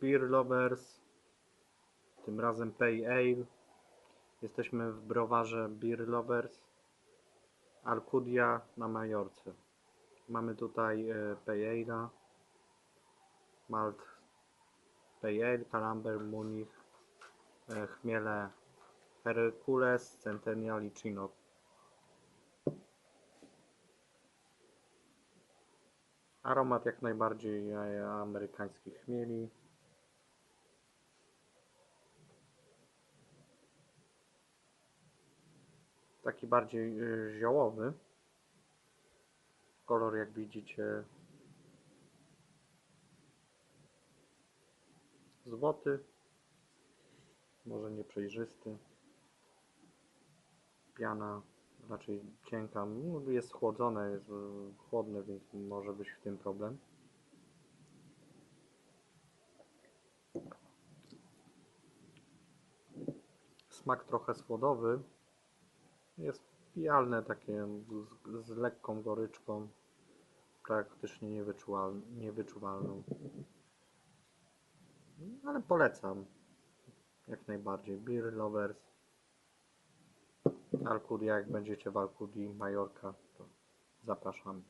Beer Lovers, tym razem Pay Ale. Jesteśmy w browarze Beer Lovers, Alcudia na Majorce. Mamy tutaj e, Pay Ale'a, Malt Pay Ale, Calamber, Munich, e, chmiele Hercules, Centennial i Chinook. Aromat jak najbardziej e, amerykańskich chmieli. Taki bardziej e, ziołowy. Kolor jak widzicie złoty. Może nieprzejrzysty. Piana raczej cienka. Jest schłodzone, jest e, chłodne, więc może być w tym problem. Smak trochę słodowy. Jest pijalne takie z, z lekką goryczką. Praktycznie niewyczuwal, niewyczuwalną. Ale polecam. Jak najbardziej. Beer Lovers. Alcudia, jak będziecie w Alcudii, Majorka, to zapraszamy.